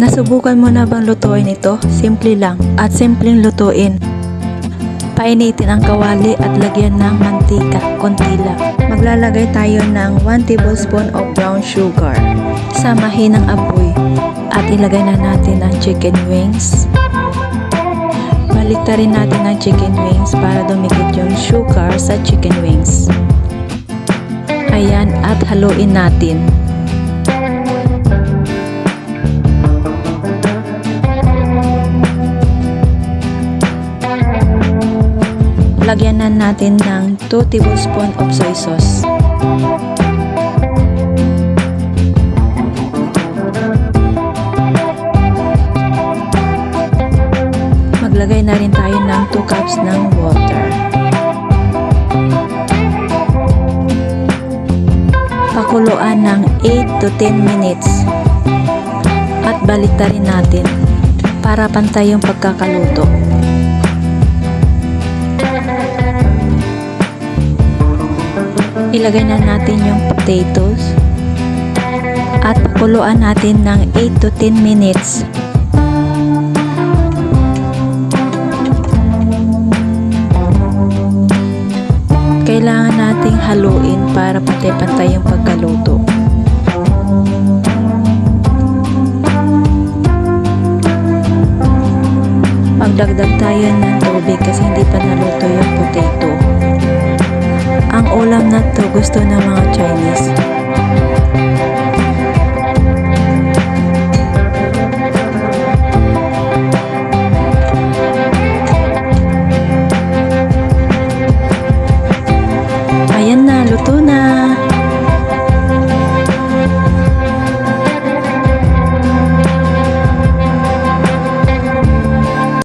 Nasubukan mo na bang lutuin ito? Simple lang at simpleng lutuin. Painitin ang kawali at lagyan ng mantika, konti lang. Maglalagay tayo ng 1 tablespoon of brown sugar. Samahin ang apoy at ilagay na natin ang chicken wings. Baliktarin natin ang chicken wings para dumikit yung sugar sa chicken wings. Ayan at haluin natin. Lagyan na natin ng 2 tablespoon of soy sauce. Maglagay na rin tayo ng 2 cups ng water. Pakuluan ng 8 to 10 minutes at baliktarin natin para pantay yung pagkakaluto. Ilagay na natin yung potatoes at pakuluan natin ng 8 to 10 minutes. Kailangan nating haluin para pantay-pantay yung pagkaluto. Magdagdag tayo ng tubig kasi hindi pa naluto yung Alam na to gusto ng mga Chinese.